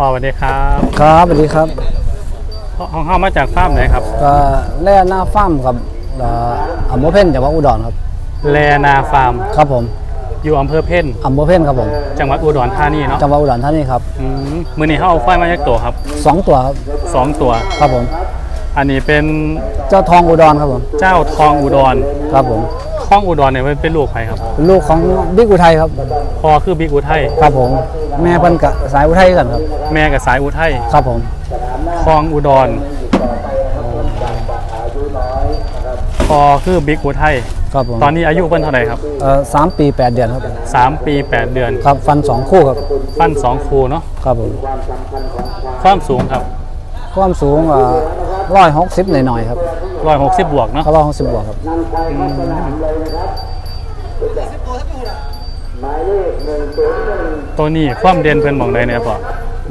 พ่อสวัสดีครับครับสวัสดีครับพ่อของเข้ามาจากฟาร์มไหนครับก็แล่หน้าฟ้าร์มครับเอ่ออำเภอเพ่นจังหวัดอุดรครับ แลนาฟาร์ม ครับผมอยู่อำเภอเพ่นอำเภอเพ่นครับผม จังหวัดอุดรธานีเนาะจังหวัดอุดรธานีครับอืมมือนี้เขาเอาควายมาจากตัวครับสองตัวครับสองตัว ครับผม อันนี้เป็นเจ้าทองอุดรครับผมเจ้าทองอุดร ครับผม ทองอุดรเนี่ยมันเป็นลูกใครครับเป็นลูกของบิ๊กอุทัยครับพ่อคือบิ๊กอุทัยครับผม แม่เพิ่นกะสายอุทัยกันครับ แม่กับสายอุทัยครับผมทองอุดรพ่อคือบิ๊กอุทัยครับผมตอนนี้อายุเพิ่นเท่าไหร่ครับเอ่อสามปีแปดเดือนครับสามปีแปดเดือนครับฟันสองคู่ครับปั้นสองคูเนาะครับผมความสูงครับ ความสูงร้อยหกสิบหน่อยๆครับ ร้อยหกสิบบวกเนาะเขาร้อยหกสิบบวกครับตัวนี้ความเด่นเพิ่นหมองใดเนี่ยพ่อ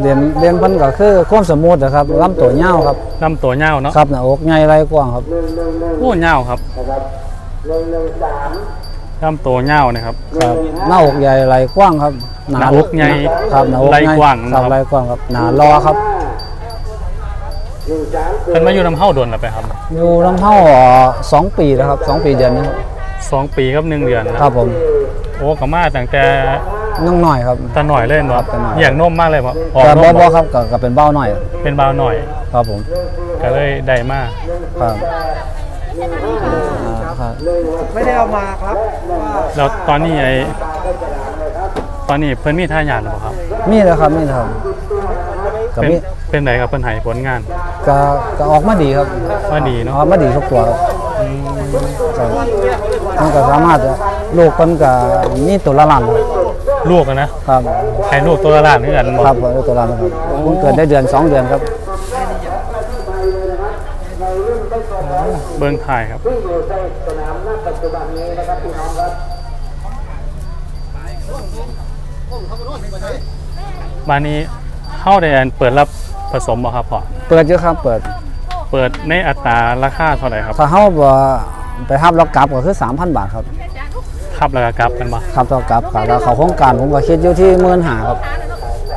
เรียนเรียนเพิ่นก็คือความสมูทนะครับลำตัวเงาวครับลำตัวเงาวเนาะครับหน้าอกใหญ่ไรกว้างครับโอ้เงาวครับลำตัวเงาวนะครับครับหน้าอกใหญ่ไหลกว้างครับหน้าอกใหญ่ครับหน้าอกไหล่ใหญ่กว้างครับนะครับไหลกว้างครับหนารอครับ เพิ่นมาอยู่น้ำเฮาโดนแล้วไปครับอยู่ลำเท่าเอ่อสองปีแล้วครับสองปีเดือนนี้ครับสองปีกับหนึ่งเดือนนะครับผมโอ้ก็มาตั้งแต่น้องหน่อยครับตาหน่อยเล่นครับ่บตาหน่อยอย่างนมมากเลยบ่ออกแต่นบ่มบ่บ่ครับก็ก็เป็นเบ้าหน่อย เป็นบาวหน่อย ครับผม ก็เลยได้มาครับอ่าครับไม่ได้เอามาครับว่าแล้วตอนนี้ไอ้ตอนนี้เพิ่นมีท่าหยาดหรือเปล่าครับ มีแล้วครับมีแล้วครับก็เป็นมีเป็นไหนครับเพิ่นให้ผลงาน ก็ก็ออกมาดีครับว่าดีอเนาะอกมาดีทุกตัวครับอืมครับมันก็สามารถจะลูกมันก็มีตัวละล้านครับลูกอะนะครับให้ลูกตัวละล้านคือกันบ่ครับผมตัวละล้านครับผมเกิดได้เดือนสองเดือนครับเบิ่งถ่ายครับบานนี้เข้าได้อันเปิดรับ ผสมบ่ครับพ่อเปิดเยอะครับเปิด เปิดในอัตราราคาเท่าไหร่ครับถ้าเขาบ่ไปทับแล้วกลับก็คือ 3,000 บาทครับทับแล้วก็กลับกันบ่ครับต่อกลับครับแล้วเขาโครงการผมก็คิดอยู่ที่หมื่นหาครับ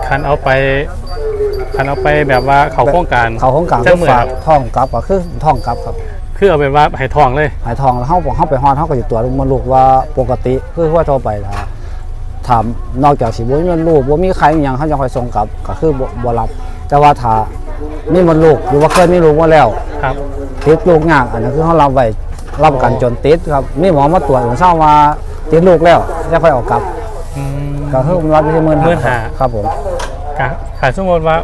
คันเอาไปคันเอาไปแบบว่าเขาโครงการเขาโครงการจัก็งเหมือนฝากท่องกลับก็คือท่องกลับครับคือเอาไปว่าให้ทองเลยหายทองแล้วเขาบอกเขาไปฮอดเขาก็สิตรวจมันลูกว่าปกติคือว่าทั่วไปถ้าถามนอกจากสิบ่มีมันลูกบ่มีใครอหยังเขาจะคอยส่งกลับก็คือบ่บ่รับ แต่ว่าถ้ามีมันลูกหรือว่าเคยมีลูกมาแล้วครับ ติดลูกยากอันนั้นคือเขารับไว้รับประกันจนติดครับมีหมอมาตรวจผมทราบว่าติดลูกแล้วจะค่อยเออกกลับอืม ก็คือผมรับที่หมื่นหมื่นห้า ครับผมกะขายสมมติว่า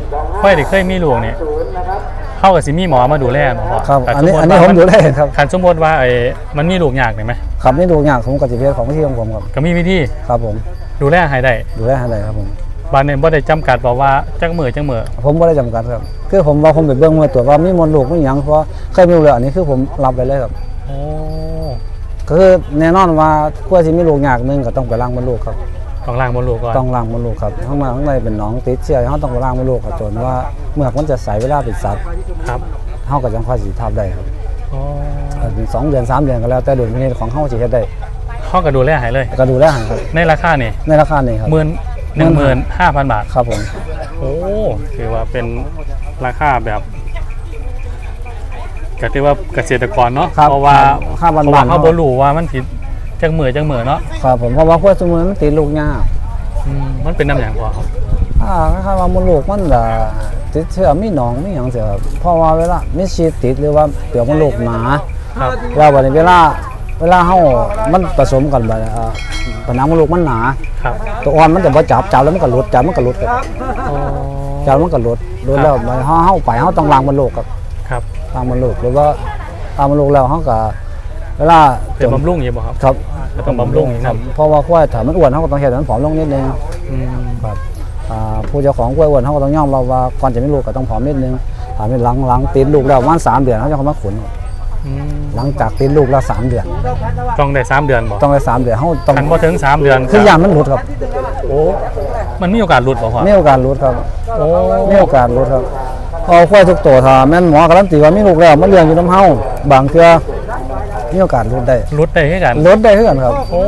ค่อยได้เคยมีลูกเนี่ยเข้ากับสิมีหมอมาดูแลบ่พ่อครับแต่อันนี้สติอันนี้ว่าผมดูได้ครับคันสมมติว่าไอ้มันมีลูกยากได้ไหมครับนี่ดูยากผมกับจิเพศของที่ของผมครับก็มีวิธีครับผมดูแลให้ได้ดูได้อะไรครับผม บานเนี่ยบ่ได้จำกัดบอกว่าจังมือจังมือผมไม่ได้จำกัดครับ คือผมว่าผมไปเบื้องมาตรวจว่ามีมดลูกไม่หยังเพราะเคยมีลูกแล้วอันนี้คือผมรับไปเลยครับ โอ้ก็คือแน่นอนว่าขั้วที่มีลูกยากหนึงก็ต้องไปล้างมดลูกครับ ต้องล้างมดลูกก่อนต้องล้างมดลูกครับข้างมาข้างในเป็นหนองติดเชื้อเขาต้องไปล้างมดลูกครับจนว่าเมื่อกมันจะใสเวลาเป็นสัตว์ครับเขาก็จังค่อยสิทับได้ครับโอ้อาจเป็นสองเดือนสามเดือนก็แล้วแต่ดุลพินิจของเขาสิเฮ็ดได้ เข้ากับดูแลให้เลย ก็ดูแลให้ครับ ในราคานี่ในราคานี้ครับหมื่น หนึ่งหมื่นห้าพันบาท ครับผม โอ้ถือว่าเป็นราคาแบบก็ถือว่าเกษตรกรเนาะครับเพราะว่าค่าเพบ้านราะบ้าว่านเขาบ่รู้ว่ามันผิดจังมือจังมือเนาะครับผมเพราะว่าขั้วสมุนมันติดลูกยากอืมมันเป็นน้ำอย่างพอครับอ่าคล้ายๆว่ามดลูกมันจะติดเชื้อมีหนองมีหยังเสียครับเพราะว่าเวลามีชีสติดหรือว่าเปลือกมดลูกหนา ครับ แล้ววันนี้เวลา เวลาเฮามันผสมกันไปอ่าผนังมดลูกมันหนา ครับตัวอ่อนมันจะบ่จับจับแล้วมันก็หลุดจับมันก็หลุดครับโอ้จับมันก็หลุดหลุดแล้วไปเฮาเฮาไปเฮาต้องล้างมดลูกครับครับล้างมดลูกหรือว่าล้างมดลูกแล้วเฮาก็เวลาเป็นบำรุงอยู่บ่ครับ ครับก็ต้องบำรุงอีกครับนำเพราะว่าควายถ้ามันอ้วนเฮาก็ต้องเฮ็ดให้มันผอมลงนิดนึงอืมครับอ่าผู้เจ้าของกล้วยอ้วนเขาก็ต้องยอมรับว่าก่อนจะมีลูกก็ต้องผอมนิดนึงถามเป็นหลังหลังติดลูกแล้วประมาณสามเดือนเขาจะเข้ามาขุนครับอืม หลังจากติดลูกแล้วสามเดือน ต้องได้สามเดือนบ่ต้องไปสามเดือนเขาต้องคันบ่ถึงสามเดือนคือยางมันหลุดครับโอ้มันมีโอกาสหลุดบ่พ่อมีโอกาสหลุดครับโอ้มีโอกาสหลุดครับเอาควายทุกตัวถ้าแม่นหมอการันตีว่ามีลูกแล้วมันเลี้ยงอยู่น้ำเฮาบางเทื่อมีโอกาสลดได้รุดได้คือกันลดได้คือกันครับโอ้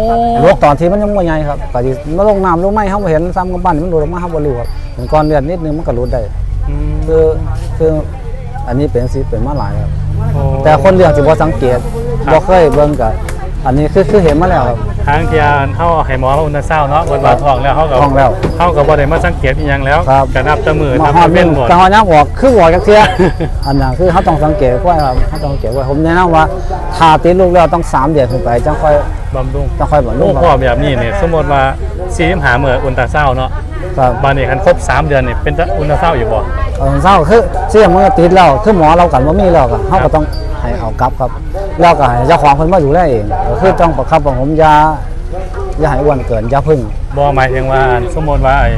ลดตอนที่มันยังบ่ใหญ่ครับก็สิมาลงน้ำลงไม้เฮาบ่เห็นซ้ำกับบ้านมันโดดออกมาเฮาบ่รู้ครับเป็นก้อนเลือดนิดนึงมันก็ลดได้อืมคือคืออันนี้เป็นสิเป็นมาหลายครับโอ้ แต่คนเลี้ยงสิบ่สังเกตบ่เคยเบิ่งก็อันนี้คือคือเห็นมาแล้วครับ ทางเทียนเฮาให้หมอมาอุลตราซาวด์เนาะเบิ่นว่าท้องแล้วเฮาก็ท้องแล้วเฮาก็บ่ได้มาสังเกตอีหยังแล้วครับก็นับแต่มือมานับฮอแต่ดเป็เป็นนหมดกะฮอดยามออกคือออกจักเที่ยอันนั้นคือเขาต้องสังเกตไว้ครับเขาต้องสังเกตไว้ผมแนะนำว่าถ้าติดลูกแล้วต้องสามเดือนขึ้นไปจังค่อยบำรุง จังค่อยบำรุลูงกคพ่อรับแบบนี้เนี่ยสมมติว่าซีมหาเมื่ออุลตราซาวด์เนาะ ครับบานนี้คันครบ3เดือนนี่เป็นตาอุลตราซาวด์อยู่บ่เอาเศร้าคือเสี่ยงมันก็ติดแล้วคือหมอเรากันว่ามีแล้วก็เขาก็ต้องให้เอากลับครับแล้วก็ให้เจ้าของเพิ่นมาดูแลเองก็คือต้องประคับประหงมยาอย่าให้อ้วนเกินอย่าพึ่ง บ่หมายถึงว่าอันสมมติว่าไอ้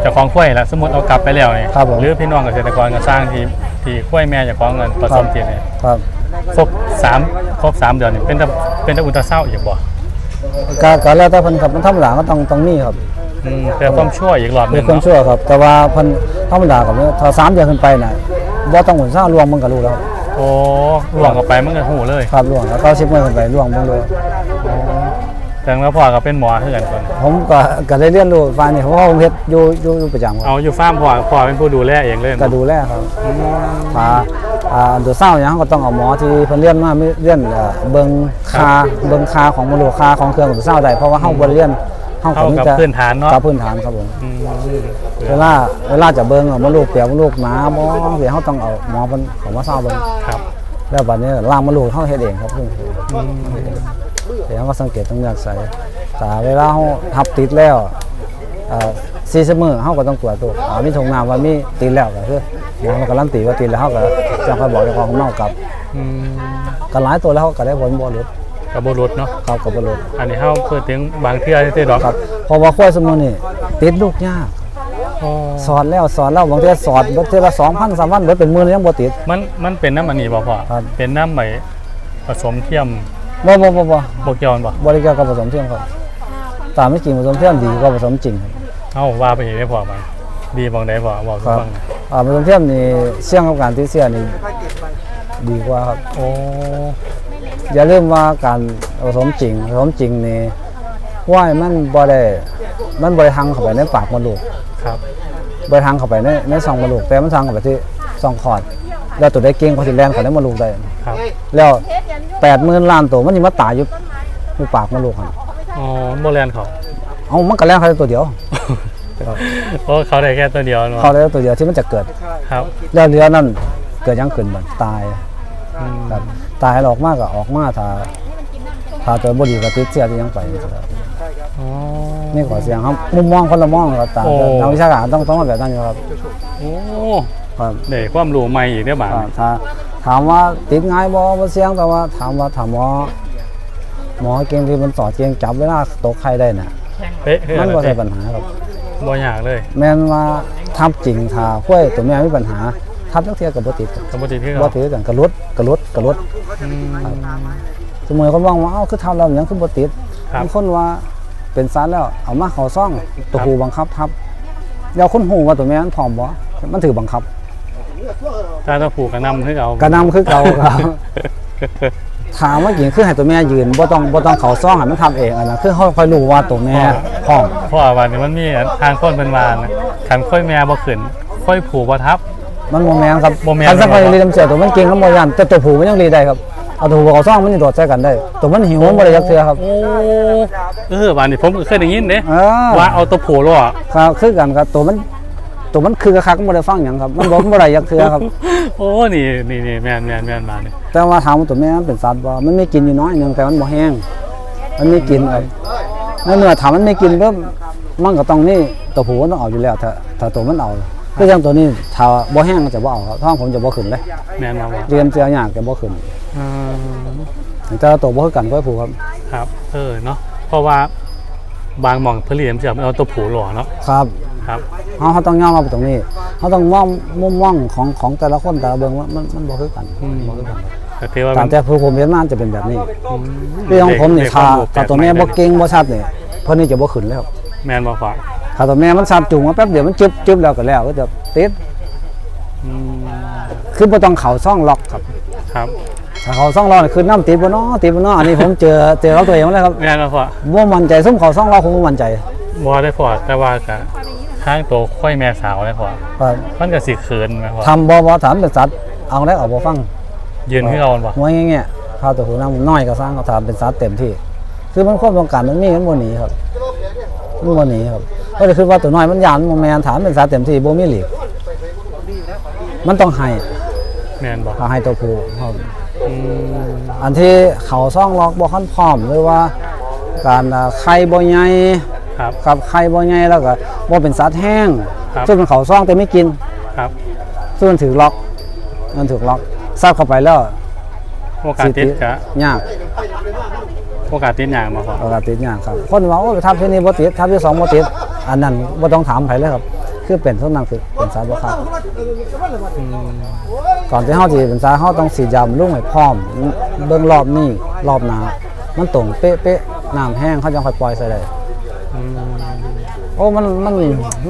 เจ้าของข้วยล่ะสมมติเอากลับไปแล้วนี่ครับผม หรือพี่น้องเกษตรกรก็สร้างที่ที่ข้วยแม่เจ้าของเงินผสมติดนี่ครับครบ3ครบ3เดือนนี่เป็นตาเป็นตาอุลตราซาวด์อีกบ่ก็ก็แล้วแต่เพิ่นครับมันธรรมดาก็ต้องต้องมีครับ อืมแต่ความชั่วอีกรอบหนึมีงความเนาะชั่วครับ แต่ว่าเพิ่นธรรมดากับถ้าสามเดือนขึ้นไปน่ะบ่ต้องหุ่นซ่ารวมมันก็รู้แล้วโอ้ล่วงเข้าไปมันก็หูเลยครับรวมแล้วก็สิบเมื่อขึ้นไปรวมเบิ่งเลยแต่ว่าพ่อก็เป็นหมอคือกันคนผมก็ก็ได้เรียนรู้ฝ่ายนี้เพราะว่าผมเฮ็ดอยู่อยู่อยู่ประจำครับเอาอยู่ฟาร์มพ่อพ่อเป็นผู้ดูแลเองเลยก็ดูแลครับถ้าอ่าตัวเศร้าอย่างก็ต้องเอาหมอที่เพิ่นเรียนมามีเรียนเอ่อเบิ่งคาเบิ่งคาของมนุษย์คาของเครื่องตัวเศร้าได้เพราะว่าเฮาบ่ได้เรียน เฮาก็เข้ามีกับแต่พื้นฐานเนาะกับพื้นฐานครับผมอืมเวลาเวลาจะเบิ่งอะมลูกเปียกมลูกหมาบ่สิเฮาต้องเอาหมอเพิ่นเของมาเศร้าเบิ่งครับ แล้วบัดนี้ล่างมลูกเฮาเฮ็ดเองครับเพิ่นเดี๋ยวเราก็สังเกตตรงเนื้อใสแต่เวลาเฮาทับติดแล้วเอ่อ40มื้อเฮาก็ต้องตรวจตัวอ่ามีถุงน้ำว่ามีติดแล้วก็คือหมอมันการันตีว่าติดแล้วเฮาก็จังค่อยบอกเจ้าของเมากลับอืมก็หลายตัวแล้วเฮาก็ได้ผลบ่หลุด กับบรุษเนาะเขาก็บ่หลุดอันนี้เฮาเพื่อถึงบางเทื่อที่ดอกครับเพราะว่าควายสมุนนี่ติดลูกยากอ๋อสอนแล้วสอนแล้วบางเทื่อสอนบ่เทื่อละ2,000 3,000เบิดเป็นหมื่นยังบ่ติด มันมันเป็นน้ำอันนี้บ่พ่อครับ เป็นน้ำใหม่ผสมเทียมบ่บ่บ่บ่โบเกียวนั่นบ่บริการกับผสมเทียมครับตามไม่จริงผสมเทียมดีกว่าผสมจริงครับ เอ้าว่าไปอีกได้พ่อมันดีบางใดพ่อบอกครับ ฟังหน่อยอ่าผสมเทียมนี่เสี่ยงกับการติดเชื้อนี่ดีกว่าครับ โอ้ อย่าลืมว่าการผสมจริงผสมจริงนี่ว่ายมันบ่ได้มันบ่ได้ทังเข้าไปในปากมดลูกครับบ่ได้ทังเข้าไปในในซองมดลูกแต่มันทังเข้าไปที่ซองคลอด แล้วตัวได้เก่งเขาสิแล่นเข้าในมดลูกได้ครับแล้ว80,000ล้านตัวมันสิมาตายอยู่อยู่ปากมดลูกหั่นอ๋อโบแลนเขาเอ้ามันก็แล่นเข้าได้ตัวเดียวเพราะเขาได้แค่ตัวเดียวเนาะเข้าได้ตัวเดียวที่มันจะเกิดครับแล้วเรือนั่นเกิดหยังขึ้นบัดตายอืมครับ ตายแล้วออกมาก็ออกมาถ้าถ้าตัวบดีก็ติดเชื้อที่ยังไปครับอ๋อ นี่ขอเสียงครับมุมมองคนละมองครับต่างโอ้ นักวิชาการต้องต้องมาแบบนั้นอยู่ครับโอ้ครับได้ความรู้ใหม่อีกได้อบ่าอ่าถ้าถามว่าติดง่ายบ่บ่เสียงแต่ว่าถามว่าถามหมอหมอเก่งที่มันสอดเก่งจับเวลาตกไข้ได้น่ะเป๊ะคือมัอะนไรบ่ใช่เป๊ะปัญหาครับ บ่ยากเลย แม่นว่าทับจริงถ้าข้อยตัวแม่มีปัญหา ทับจักเที่ยก็บ่ติดครับสมมติที่บ่เขาติดกันกระลุดกระลุดกระลุดอืม สมมุติคนมองว่าเอ้าคือทำแล้วมันยังคือบ่ติดครับ บางคนว่าเป็นสารแล้วเอามาเข้าซ่องตัวหูบังคับทับแล้วคนหูว่าตัวแม่มันพร้อมบ่มันถือบังคับถ้าต้องผูกกระนำคือเอากระนำคือเก่าครับ ถามว่าจริงคือให้ตัวแม่ยืนบ่ต้องบ่ต้องเข้าซ่องให้มันทำเองอันนั้นคือเขาค่อยรู้ว่าตัวแม่พร้อม เพราะว่าวันนี้มันมีทางคนเป็นวานนะขันค่อยแม่บ่ขึ้นค่อยผูกบ่ทับ มันบ่แม่นครับบ่แม่นคันสักไปบ่เรียนเสียตัวมันเก่งแล้วบ่ยันแต่ตัวผู้มันยังรีได้ครับเอาตัวผู้เข้าซ่องมันสิโดดใส่กันได้ ตัวมันหิวมันบ่ได้ยักเทื่อครับ โอ้เออวันนี้ผมก็เคยได้ยินเด้เออว่าเอาตัวผูกแล้วอะครับคือกันครับตัวมันตัวมันคือกระคักมันบ่ได้ฟังหยังครับมันบ่มันบ่ได้ยักเทื่อครับ โอ้นี่นี่นี่แม่นแม่นแม่นมาเนี่ยแต่ว่าถามว่าตัวแม่มันเป็นสัตว์บ่มันไม่กินอยู่น้อยหนึงแต่มันบ่แห้ง มันไม่กินครับในเมื่อถามมันไม่กินปุ๊บมันก็ต้องนี่ตัวผู้มันต้องเอาอยู่แล้วถ้าถ้าตัวมันเอา คืออย่างตัวนี้ถ้าบ่แห้งมันจะบ่เอาครับท้องผมจะบ่ขึ้นเลยแม่นมาบ่เรียนเสียยากจะบ่ขึ้นอืมแต่ตัวบ่คือกันก็ผู้ครับ ครับ เออเนาะเพราะว่าบางหม่องผลิตน้ำเสียมเอาตัวผูกหล่อเนาะครับครับเฮาเฮาต้องยอมรับตรงนี้เฮาต้องมองมุมมองของของแต่ละคนแต่ละเบิ่งว่ามันมันบ่คือกันอืมบ่คือกันก็ถือว่าตามมันแต่ผู้ผมเห็นมาจะเป็นแบบนี้อืมเรื่องของผมนี่ได้ถ้าได้ควรู้ถ้าตัวแม่ปลบ่กใหเก่งบ่ชัดนี่เพิ่นนี่จะบ่ขึ้นแล้ว แม่นบ่ฟ้า ถ้าตัวแม่มันสับจุงมาแป๊บเดียวมันจึบจึบแล้วก็แล้วก็จะติดอืมคือบ่ต้องเข้าซ่องล็อกครับครับถ้าเขาซ่องรอนี่คือน้ำติดบ่เนาะติดบ่เนาะอันนี้ผมเจอเจอเขาตัวเองแล้วครับแม่นบ่พอบ่มั่นใจซุ่มเขาซ่องรอคงบ่มั่นใจบ่ได้พอแต่ว่าก็ทางตัวค่อยแม่สาวได้พอครับมันก็สิเขินแม่พอทำบ่บ่ถามเป็นสัตว์เอาแล้วเอาบ่ฟังยืนคือเอาบ่หัวแง่ๆข้าวตัวหูน้ำน้อยก็สร้างเขาถามเป็นสัตว์เต็มที่ คือมันความต้องการมันมีมันบ่หนีครับ มันบ่หนีครับก็เลยคือว่าตัวน้อยมันยานมันแม่นถามเป็นสัตว์เต็มที่บ่มีหลีกมันต้องให้แม่นบ่ถ้าให้ตัวผู้ครับอืมอันที่เขาซ่องล็อกบ่คันพร้อมหรือว่า การอ่าไข่บ่ใหญ่ครับกับไข่บ่ใหญ่แล้วก็บ่เป็นสัตว์แห้งครับซึ่งมันเขาซ่องแต่ไม่กินครับซึ่งมันถือล็อกมันถือล็อกซับเข้าไปแล้วโอกาสติดก็ยาก โอกาสติดหยังบ่พอโอกาสติดยากครับคนว่าโอ้ยทับที่นี่บ่ติดทับที่สองบ่ติดอันนั้นบ่ต้องถามไผเลยครับ คือเป็นเท่านั้นคือเป็นสารบ่ครับอืมก่อนที่เฮาสิเป็นสารเฮาต้องสีดยาลุ่งให้พร้อม เบิ่งรอบนี้รอบหน้ามันตรงเป๊ะๆน้ำแห้งเขาจะค่อยปล่อยใส่ได้อืมโอ้ มัน มัน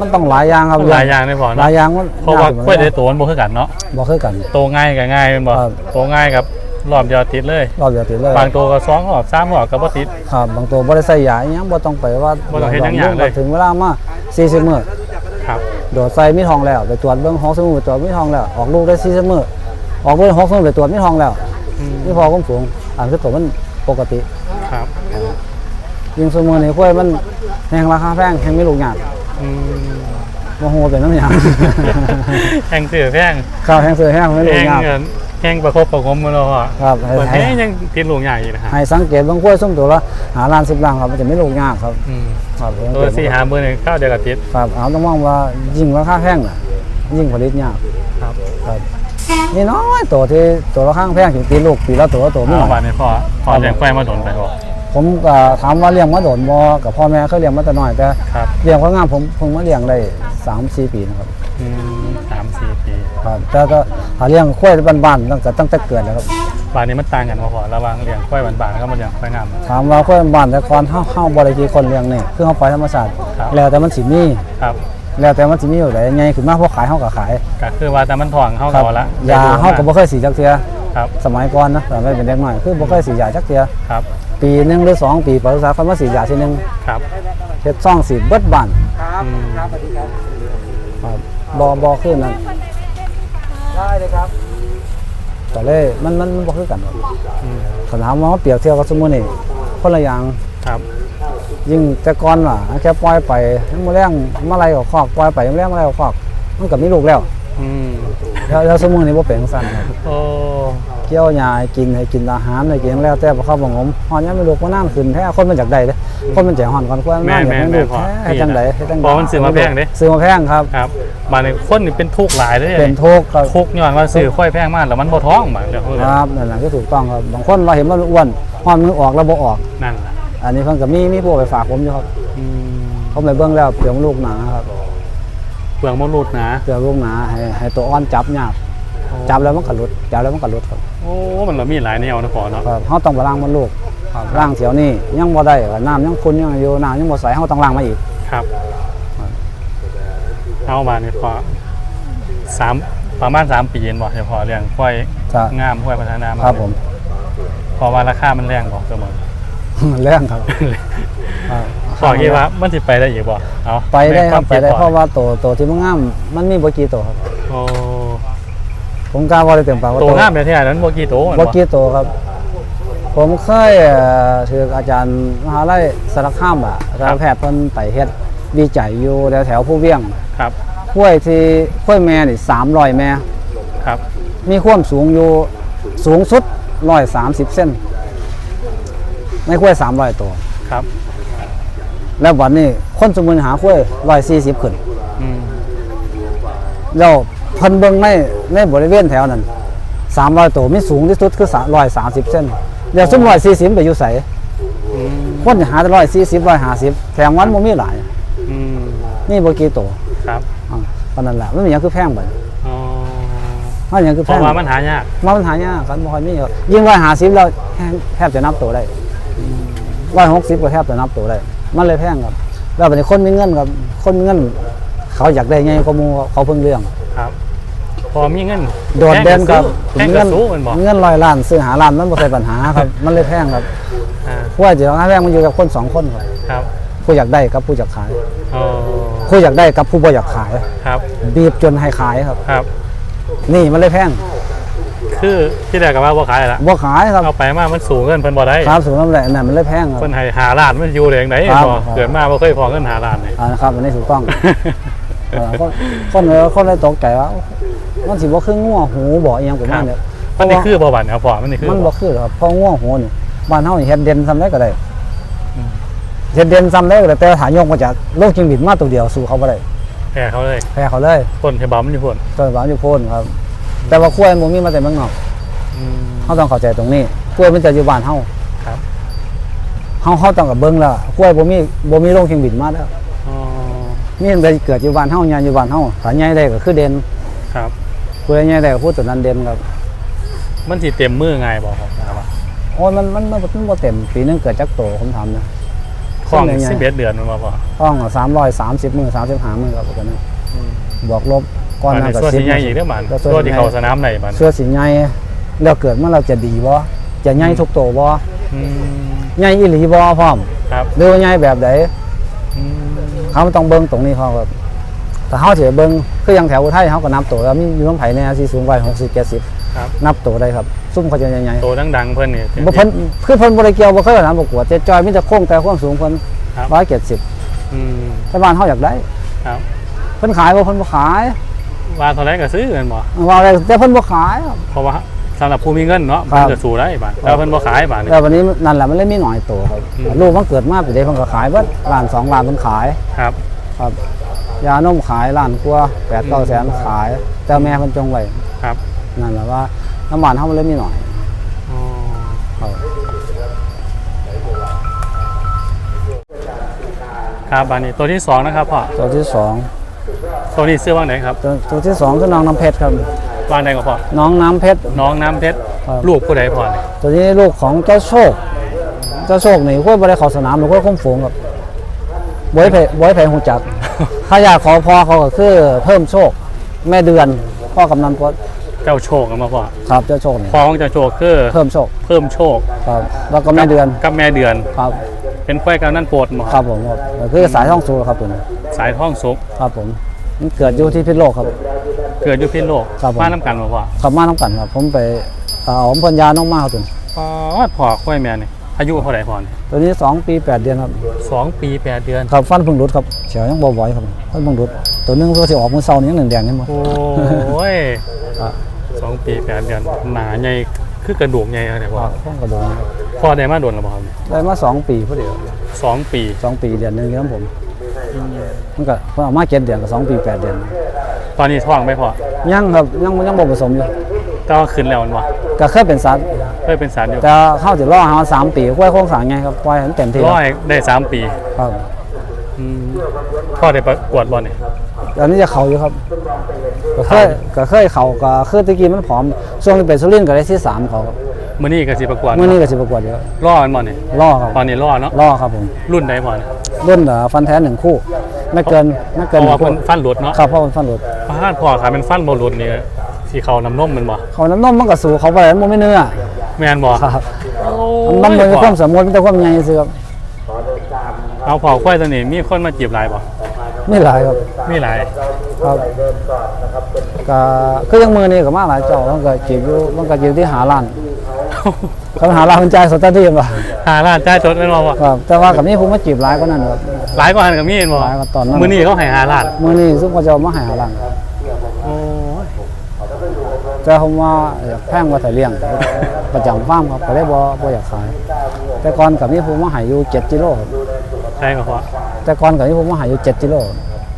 มันต้องหลายอย่างครับ หลายอย่างได้พอหลาเนาะยอย่างมันเพราะว่าน่ค่อยได้ตัวมันบ่คือกันเนาะบ่คือกัน โตง่ายก็ง่ายแม่นบ่ครับโตง่ายกับ รอบเดียวติดเลยรอบเดียวติดเลยบางตัวก็สองรอบสามรอบก็บ่ติดครับบางตัวบ่ได้ใส่ยาอิหยังบ่ต้องไปว่าบ่ต้องเฮ็ดหยังอย่างเลยถึงเวลามา40มื้อครับโดดใส่มีทองแล้วไปตรวจเบิ่ง6ชั่วโมงไปตรวจมีทองแล้วออกลูกได้40มื้อออกลูกได้6ชั่วโมงไปตรวจมีทองแล้วอืมนี่พอคุ้มสูงอันคือตัวมันปกติครับยิ่งซุมื้อนี้กล้วยมันแพงราคาแพงแพงมีลูกยากอืมบ่ฮู้ว่าเป็นน้ำหยังแพงซื้อแพงข้าวแพงซื้อแพงไม่แพลูกงยากเงิน แพงประคบประคมมันเนาะครับเปิดให้แพงยังติดลูกใหญ่อยู่นะฮะให้สังเกตบางกล้วยส้มตัวละหาล้าน10ล้านครับมันจะไม่ลูกยากครับอืมครับตัวสี่หาหมื่นงข้าวเดียวกับติดครับเอาต้องมองว่ายิ่งราคาแพงน่ะยิ่งผลิตยากครับครับนี่น้อยตัวที่ตัวราคาแพงถึงตีลูกปีละตัวตัวไม่เอาหบาน่อยทนี้พ่อพ่อเลี้ยงควายมาโดนไปบ่ผมก็ถามว่าเลี้ยงมาโดนบ่กับพ่อแม่เคยเลี้ยงมาแต่น้อยแต่ครับเลี้ยงเขางามผมเพิ่งมาเลี้ยงได้สามสี่ปีนะครับอืมสามสี่ปี ครับแต่ก็ถ้าเลี้ยงควายบ้านๆตั้งแต่ตั้งแต่เกิดแล้วครับบาทนี้มันต่างกันบ่พ่อระหว่างเลี้ยงควายบานๆแล้วก็มาเลี้ยงควายงาม ถามว่าควายบ้านแต่ก่อนเฮาเฮาบ่ได้กี่คนเลี้ยงนี่คือเฮาปล่อยธรรมชาติครับ แล้วแต่มันสิมี ครับแล้วแต่มันสิมีอยู่ได้ใหญ่ขึ้นมาพอขายเฮาก็ขายก็คือว่าแต่มันทองเข้าครัเขาละยาเฮาก็บ่เคยสีจักเทื่อครับสมัยก่อนนะแต่ไม่เป็นเด็กน้อยคือบ่เคยสียาจักเทื่อครับปีหนึงหรือสองปีปรึกษาเขามาสีดยาทีหนึงครับเฮ็ดซ่องสีดเบิดบ้านครับอืมครับสวัสดีครับครับบ่บ่คือนั้น ได้เลยครับก็เลยมันมันมันบ่คือกันครับอืมคันถามว่าเปรียบเทียบกับสมุนี่คนละอย่างครับ ยิ่งแต่ก่อนว่าแค่ปล่อยไปมื้อแรงมาไล่ก็คอกปล่อยไปมื้อแรงมาไล่ก็คอกมันก็มีลูกแล้ว อืมแล้วแล้วสมุนี่บ่เป็นจังซั่นครับโอ้ เกี่ยวหญ้าให้กินให้กินอาหารให้กินแล้วแต่บ่เข้าบ่งมฮอดยามมีลูกบ่นานขึ้นแท้คนมันอยากได้เด้คนมันใจฮ้อนก่อนกว่าแม่นานอยากแม่มีแม่ลูกพ่อแท้ให้จังได๋ให้จังเพราะมันซื้อมาแพงเด้ซื้อมาแพงครับครับบาทนี้คนนี่เป็นทุกข์หลายเด้อเป็นทุกข์ครับทุกข์ย้อนว่าซื้อควายแพงมากแล้วมันบ่ท้องบางเดี๋ยวพูดเลยครับนั่นแหละก็ถูกต้องครับบางคนเราเห็นว่าอ้วนหอนมือออกแล้วบ่ออกนั่นล่ะอันนี้เพิ่นก็มีมีพวกไปฝากผมอยู่ครับอืมเขาไปเบิ่งแล้วเปลือกลูกหนาครับเปลืองมดลูดนะเปลือกลูกหนาให้ให้ตัวอ่อนจับยากจับแล้วมันก็หลุดจับแล้วมันก็หลุดครับ โอ้มันเรามีหลายแนวนะพอเนาะครับเฮาต้องไปล้างมันลูกล้างเสียวนี่ยังบ่ได้ก็น้ำยังขุ่นยังอยู่น้ำยังบ่ใสเฮาต้องล้างมาอีกครับเอามาเนี่ยพอสามประมาณสามปีเย็นบ่เฉพาะเรื่องควายจะงามควายพัฒนามาครับผมเพอว่าราคามันแรงบ่เสมอแรงครับครับพอคิดว่ามันสิไปได้อีกบ่เอาไปได้ครับในไปวามได้ดเพราะว่าตัวตัวที่มันงามมันมีบ่กี่ตัวครับโอ้ ผมกล้าว่าได้เต็มปากว่าตัวงามแท้ๆนั้นบ่กี่ตัวแม่นบ่กี่ตัวครับ ผมเคยเอ่อถืออาจารย์มหาลัยสารคามอะอาจารย์แพทย์เพิ่นไปเฮ็ดวิจัยอยู่แถวแถวผู้เวียงครับกล้วยที่กล้วยแม่นี่300แม่ครับ มีความสูงอยู่สูงสุด130เซนในกล้วย300ตัวครับ แล้ววันนี้คนสมมุติหากล้วย140ขึ้นอืมแล้วเพิ่นเบิ่งใน ในบริเวณแถวนั้น300ตัวมีสูงที่สุดคือ130เซนแล้วซุม140ไปอยู่ไสอืมคนหาแต่140 150แถมวันบ่มีหลายอืมนี่บ่กี่ตัวครับอ่าปานนั้นแหละมันเป็นหยังคือแพงบัดอ๋อมันหยังคือเพแพงราะว่ามันหายากมันมันหายากครับบ่ค่อยมีหรอกยิ่ง150แล้วแทบจะนับตัวได้160ก็แทบจะนับตัวได้ มันเลยแพงครับแล้วบัดนี้คนมีเงินครับคนมีเงิน เขาอยากได้ไงก็มูเขาเพิ่งเรื่องครับ พอมีเงินโดดเด่นครับแข่งกับสู้มันบอกเงินร้อยล้านซื้อหาล้านมันบ่ใช่ปัญหาครับ มันเลยแพงครับอ่าว่าจะหาแพงมันอยู่กับคนสองคนครับครับผู้อยากได้กับผู้อยากขายอ๋อผู้อยากได้กับผู้บ่อยากขายครับ บีบจนให้ขายครับครับ นี่มันเลยแพงคือที่แรกก็ว่าบ่ขายละบ่ขายครับเอาไปมามันสูงเงินเพิ่นบ่ได้ครับสูงน้ำแหละนั่นมันเลยแพงครับเพิ่นให้หาล้านมันอยู่ได้จังไดครับพอครับเกิดมาบ่เคยพอเงินหาล้านนี่อ่านะครับอันนี้ถูกต้องเออคนคนเลยคนเลยตกใจว่า มันสิบ่คืองัวหูบ่อีหยังประมาณเนี้ยมันนี่คือบ่บัดครับพ่อมันนี่คือมันบ่คือหรอกครับเพราะงัวหูนี่บ้านเฮานี่เฮ็ดเด่นซ้ำได้ก็ได้เฮ็ดเด่นซ้ำได้ก็ได้แต่ถ้ายกมาจากโลกจิงบิดมาตัวเดียวสู้เขาบ่ได้แพ้เขาเลยแพ้เขาเลยต้นฉบับมันอยู่พุ่นต้นบางอยู่โพ้นครับ แต่ว่าขั้วยมันบ่มีมาแต่เมืองนอกอืมเขาต้องเข้าใจตรงนี้ขั้วยมันจะอยู่บ้านเฮาครับเฮาเฮาต้องกับเบิ่งแล้วขั้วยบ่มีบ่มีโรงเครื่องบินมาแล้วอ๋อมีมันไปเกิดอยู่บ้านเฮาใหญ่อยู่บ้านเฮาถ้าใหญ่ได้ก็คือเด่นครับ ผู้ใดใหญ่ได้ก็พูดตัวนั้นเด่นครับมันสิเต็มมือง่ายบ่ครับครับโอ้ยมันมันมันมันบ่เต็มปีนึงเกิดจักโตผมทำนะของใหญ่ๆ11เดือนมันบ่พ่อต้อง330มื้อ35มื้อครับกันนะบวกลบก่อนอันหนั้นี้นก็ส่วน10สิใหญ่อีกเด้อมันก็ส่วนที่เข้าสนามไหนมันส่วนสิใหญ่แล้วเกิดเมื่อเราจะดีบ่จะใหญ่ทุกโตบ่อืมใหญ่อีหลีบ่พร้อมครับหรือว่าใหญ่แบบใดอืมเขาต้องเบิ้งตรงนี้เขาครับ แต่เขาเฉยเบิ้งคืออย่างแถวอุทัยเขาก็นับตัวแล้วมีอยู่น้ำไผ่เนี่ยที่สูงวัยหกสิบเจ็ดสิบครับ นับตัวได้ครับ ซุ่มเขาจะใหญ่โตดังๆเพิ่นนี่ๆบ่เพิ่นคือเพิ่นบริเกียวบ่เคยว่าน้ำประกวดแต่จอยมีแต่โค้งแต่ความสูงเพิ่นครับ ร้อยเจ็ดสิบอืม แต่บ้านเขาอยากได้ครับ เพิ่นขายบ่เพิ่นบ่ขายว่าเท่าไรก็ซื้อกันบ่ว่าอะไรแต่เพิ่นบ่ขายครับเพราะว่าสำหรับผู้มีเงินเนาะครัมันบจะสู้ได้บาดแล้วเพิ่นบ่ขายบาดนี่ แล้ววันนี้นั่นแหละมันเลยมีหน่อยตัวครับอืม ลูกมันเกิดมาปีเดียวเพิ่นก็ขายเบิดล้านสองล้านเพิ่นขายครับ ครับ ยานมขายล้านกว่าแปดเก้าแสนขาย แต่แม่เพิ่นจงไว้ครับ นั่นแหละว่าน้ำมันเฮามันเลยมีหน่อยอ๋อครับครับบาดนี้ตัวที่สองนะครับพ่อตัวที่สองตัวนี้ซื้อว่างไหนครับตัวตัวที่สองคือน้องน้ำเพชรครับว่างไหนก็พ่อน้องน้ำเพชรน้องน้ำเพชรครับลูกผู้ใดพ่อนี่ตัวนี้ลูกของเจ้าโชค เจ้าโชคนี่ค่อยบริขอสนามหรือค่อยคุ้มฝูงครับ บอยเพบอยเพหูจัก ถ้าอยากขอพอเขาก็คือเพิ่มโชค แม่เดือน พ่อกำนันพดเจ้าโชคกันมาพ่อครับเจ้าโชคนี่พ่อของเจ้าโชคคือเพิ่มโชคเพิ่มโชคครับแล้วก็แม่เดือนกับแม่เดือน ครับเป็นควายกำนันโปรดบ่ครับผมครับคือสายท่องสูครับผมสายท้องสุกครับผมมันเกิดอยู่ที่พิษณุโลกครับ เกิดอยู่พิษณุโลกครับผม มาน้ำกันบ่พ่อขับมาน้ำกันครับ ผมไปเอาผมพันยาน้องมาครับผมอ๋อพ่อควายแม่นี่ อายุเท่าไหร่พ่อนี่ตัวนี้สองปีแปดเดือนครับสองปีแปดเดือนครับฟันเพิ่งรุดครับเฉียวยังบ่ไหวครับฟันเพิ่งรุดตัวหนึงตัวที่ออกมือเศร้านี่ยังหนึ่งแดงนี่มั้ง โอ้ยอะ สองปีแปดเดือนหนาใหญ่คือกระดูกใหญ่อะไรพ่อข้องกระโดงครับพ่อได้มาโดนแล้วบ่ครับนี่ได้มาสองปีพอดีครับสองปีสองปีเดือนหนึงครับผมมันก็เพิ่งเอามาเจ็ดเดือนกับสองปีแปดเดือนตอนนี้ท้องไหมพ่อยังครับยังยังบ่ผสมอยู่แต่ว่าขึ้นแล้วมันบ่ ก็เคยเป็นสัตว์เคยเป็นสารอยู่แต่เข้าจะรอหาสามปีกล้วยโค้งสร้างไงครับกล้วยมันเต็มที่ร้อยได้สามปีครับอืมพ่อได้ประกวดบอลนี่อันนี้จะเขาอยู่ครับก็เคยก็เคยเขาก็คือตะกี้มันผอมช่วงที่ไปสุรินทร์ก็ได้ที่สามเขาครับมื่อนี้ก็สิประกวดเมื่อนี้ก็สิประกวดอยู่ครับล่อมันบอลนี่ล่อครับตอนนี้ล่อเนาะล่อครับผมรุ่นใดบอลนี่รุ่นเอ่อฟันแท้หนึ่งคู่ไม่เกินไม่เพเกินราะหนึ่ว่างเพิ่คู่นฟันหลุดเนาะครับเพราะมันฟันหลุดพาดพ่อขาเป็นฟันบ่หลุดนี่ สีเขาน้ำนมมันบ่เขาน้ำนมมันก็สู่เขาไปแล้วมันไม่เนื้อแม่นบ่ครับโอ้มันมันมีพ่อความสมมติมีแต่ความใหญ่สิครับเอาเผาควายตัวนี้มีคนมาจีบหลายบ่ไม่หลายครับมีหลายครับก็คือยังมือนี่ก็มาหลายเจ้ามันก็จีบอยู่มันก็จีบที่หาล้านเขาหาล้านเป็นใจายสดที่ป่ะหาล้านจ่ายสดแม่นบ่พ่อครับแต่ว่ากับนี้ผมมาจีบหลายก็นั่นครับหลายกว่าหันก็มีเห็นบ่หลายกว่าตอนนั้นมื้อนี้เขาให้หาล้านมือนี่ซึ่งเขาจะเอามาใหาหาล้านโอ้ย แต่ผมว่าอยากแพงกว่าแต่เลี้ยง ประจำฟาร์มครับก็เลยบ่บ่อยากขาย แต่ก่อนกับนี้ผมมาใหายอยู่7กิโลครับใช่ก็พอแต่ก่อนกับนี้ผมมาใหายอยู่7กิโล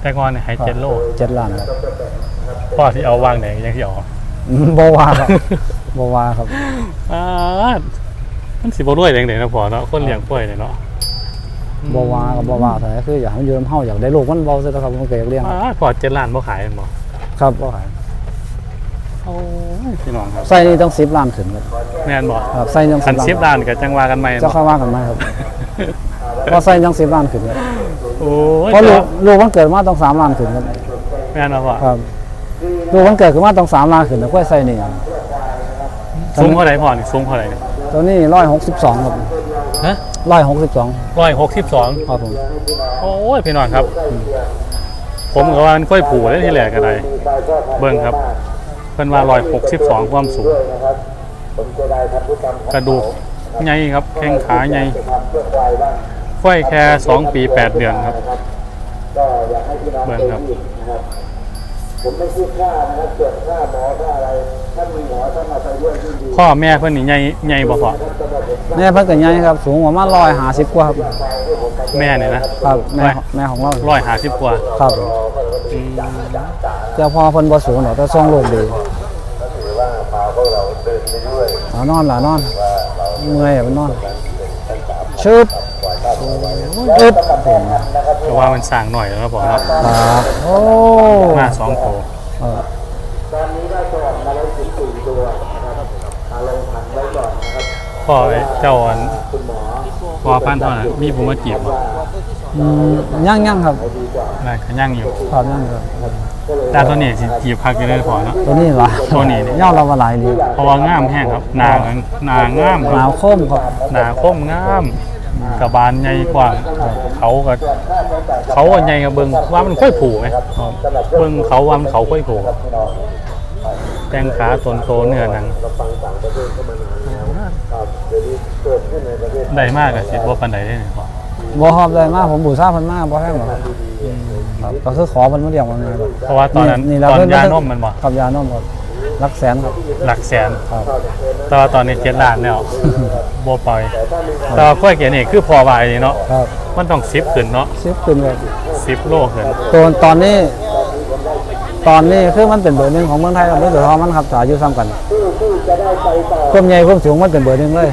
แต่ก่อนนี่ให้7โล7ล้านครับพ่อสิเอาวางไหนยังสิเอาอืมบ่ว่าครับบ่ว่าครับอ่ามันสิบ่รวยจังได๋นะพ่อเนาะคนเลี้ยงควายเนี่ยเนาะบ่ว่าก็บ่ว่าแต่คืออยากให้มันอยู่นำเฮาอยากได้ลูกมันเบาซะแล้วครับมันก็อยากเลี้ยงอ่าพอเจ็ดล้านบ่ขายแม่นบ่ครับบ่ขายโอ้ยพี่น้องครับไส้นี่ต้อง10ล้านขึ้นครับแม่นบ่ครับไส้ต้องคัน10ล้านสิบล้านก็จังว่ากันใหม่จะบ่ค่อยว่ากันไหมครับเพราะไส้ต้อง10ล้านขึ้นครับโอ้ยเพราะลูกลูกมันเกิดมาต้อง3ล้านขึ้นครับแม่นบ่พ่อครับลูกมันเกิดขึ้นมาต้องสามลาขึ้นแล้วค่อยใส่นี่สูงเท่าไหร่พ่อนี่สูงเท่าไหร่เนี่ยตัวนี้ร้อยหกสิบสองครับฮะร้อยหกสิบสองร้อยหกสิบสองครับผมโอ้ยพี่น้องครับ ผมก็ว่ามันค่อยผูได้ที่แหลกอะไร เบิ่งครับ เพิ่นว่าร้อยหกสิบสองความสูงผมจะได้ทำพุทธกรรมกระดูกใหญ่ครับ แข้งขาใหญ่ทำเพื่อใครบ้างค่อยแค่สองปีแปดเดือนครับก็อยากให้พี่น้องเบิ่งครับได้ยินนะครับผมไม่คิดค่านะครับเกิดค่าหมอค่าอะไรถ้ามีหมอท่านมาไปด้วยยิ่งดีพ่อแม่เพิ่นนี่ใหญ่ใหญ่บ่พอแม่เพิ่นก็ใหญ่ครับ สูงประมาณร้อยห้าสิบกว่าครับ แม่เนี่ยนะครับแม่แม่ของเราร้อยห้าสิบกว่าครับอืม เจ้าพ่อเพิ่นบ่สูงหรอกแต่ทรงลูกดีเอานอนล่ะนอนเมื่อยอะมันนอนชึบอึบผมแต่ว่ามันสร้างหน่อยแล้วครับผมเนาะครับโอ้มาสองโตเออตอนนี้ได้ตัวออกมาแล้วสิบสี่ตัวนะครับเอาลงผันไว้ก่อนนะครับพ่อไอ้เจ้าอันคุณหมอพอพันเท่านั้นมีผมมาจีบบ่อืมย่างย่างครับนั่นก็ยังอยู่ครับย่างครับ แต่ตัวนี้สิจีบคักอยู่เลยพอเนาะ ตัวนี้ล่ะตัวนี้เนี่ยย่อเรามาหลายดีเพราะว่างามแห้งครับ หนากันหนางามคหนารับวคมครับหนาคมงามกระบาลใหญ่กว่าเขาก็เขาก็ใหญ่กับเบิ่งว่ามันค่อยผูไหมเบิ่งเขาว่ามันเขาค่อยผูแตงขาตนโตเนื้อหนังครับเดี๋ยวนี้เกิดขึ้นในประเทศได้มากอะสิบ่ปานใดได้พอบ่ฮอบได้มากผมบูชาเพิ่นมากบ่แห้งหรอกครับ ครับก็คือขอเพิ่นมาเลี้ยงมันนี่ครับ เพราะว่าตอนนั้นแหละตอนเพิ่ยานมมันบ่ครับยานมครับรักแสนครับหลักแสน ครับ แต่ว่าตอนนี้เจ็ดล้านแล้วบ่ปล่อยแต่ว่าค่อยเกียนี่คือพอวายนี่เนาะครับมันต้อง10ขึ้นเนาะซิปขึ้นครับ10โลขึ้นตัวตอนนี้ ตอนนี้คือมันเป็นเบอร์หนึ่งของเมืองไทยครับเบอร์เดียวมันครับถ้าอายุซ้ำกันความใหญ่ความสูงมันเป็นเบอร์หนึ่งเลย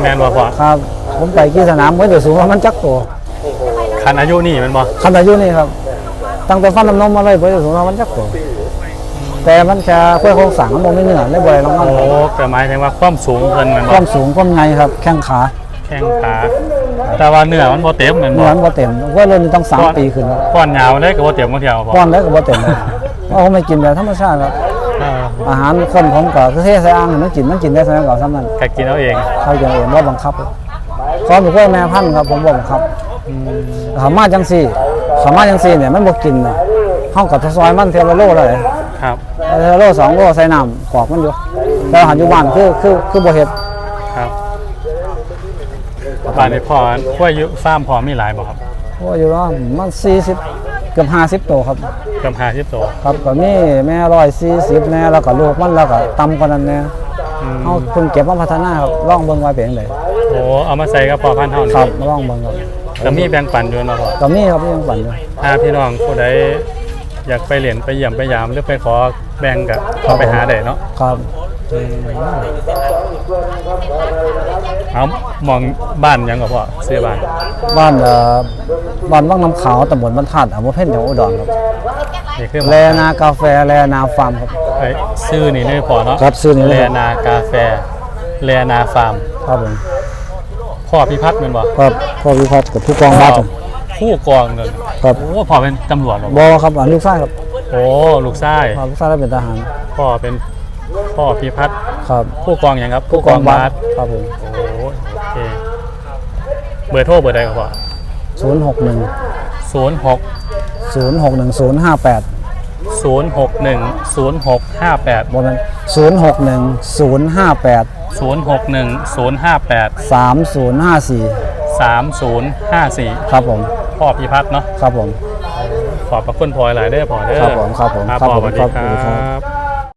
แม่นบ่พอครับ ผมไปกี่สนามเพิ่นจะสูงว่ามันจักตัว คันอายุนี่แมันบ่คันอายุนี่ครับ ตั้งแต่ฟันน้ำนมมาเลยเพิ่นจะสูงว่ามันจักตัวแต่มันแค่เพื่อโครงสร้างมันบ่มีเนื้อเลยบ่ได้ลงมันโอ้ก็หมายถึงว่าความสูงเพิ่นแมันคบ่วามสูงความใหญ่ครับ แข้งขาแข้งขาแต่ว่าเนื้อมันบ่เต็มแม่นเหบ่มือนบ่เต็มว่าเรื่องนี้ต้องสามปีขึ้นครับก้อนยาวเลยก็บ่เต็มบ่เที่ยวบ่ป้อนแล้วก็บ่เต็มเลยเพราะผมไม่กินแบบธรรมชาติครับ เอออาหารคนผมก็คือเทใส่อ่างให้มันกินมันกินได้เท่านั้นก็ซ้ำนั้นก็กินเอาเองเขาอย่างเองว่าบังคับครับขอเป็นพวกแม่พันธุ์ครับผมบ่บังคับ เขามาจังซี่เขามาจังซี่เนี่ยมันบ่กินน่ะเฮากับซอยมันเทยวละโลเลยครับเทยวละโลสองโลใส่น้ำกรอกมันอยู่แต่หันอยู่บ้านคือคือคือบ่เฮ็ดครับบ้านนี้พ่อพ่ออายุฟาร์มพ่อมีหลายบ่ครับเพราะว่าอยู่ว่ามัน40เกือบ50ตัวครับเกือบ50ตัวครับก็มีแม่140แน่แล้วก็ลูกมันแล้วก็ต่ำกว่านั้นแน่อืมเฮาเพิ่งเก็บมาพัฒนาครับลองเบิ่งไว้เป็นจังไดโอ้เอามาใส่กับพ่อพันธุ์เฮานี่ครับลองเบิ่งครับ ก็มีแบ่งปันอยู่เนาะพ่อก็มีครับยังปั่นอยู่ถ้าพี่น้องผู้ใดอยากไปเรียนไปเยี่ยมไปยามหรือไปขอแบ่งก็เข้าไปหาได้เนาะครับเอามองบ้านหยังก็พ่อซื้อบ้าน บ้านเอ่อบ้านวังน้ำขาวตำบลบรรทัดอำเภอเพ่นจังหวัดอุดรครับนี่คือแลนากาแฟแลนาฟาร์มครับไอ้ซื้อนี่เลยพอเนาะครับซื้อนี่เลยแลครับนากาแฟแลนาฟาร์มครับผม พ่อพิพัฒน์แมันบ่ครับพ่อวิพัฒน์กับผู้กองบัตรผู้กองเงินครับ โอ้พ่อเป็นตำรวจเหรอบอครับอันลูกชายครับโอ้ลูกชายพ่อลูกชายได้เป็นทหารพ่อเป็นพ่อพิพัฒน์ครับผู้กองหยังครับผู้กองบัตรทครับผมโอ้โอเคเบอร์โทรเบอร์ใดครับพ่อศูนย์หกหนึ่งศูนย์หกศูนย์หกหนึ่งศูนย์ห้าแปดศูนย์หกหนึ่งศูนย์หกห้าแปดบอมันศูนย์หกหนึ่งศูนย์ห้าแปดศูนย์หกหนึ่งศูนย์ห้าแปด สามศูนย์ห้าสี่สามศูนย์ห้าสี่ครับผมพ่อพิพัฒน์เนาะครับผม ขอบพระคุณพลอยหลายเด้อพ่อเด้อครับผมครับผมครับครับพ่อผมสวัสดีครับคสวัสดีครัรับบ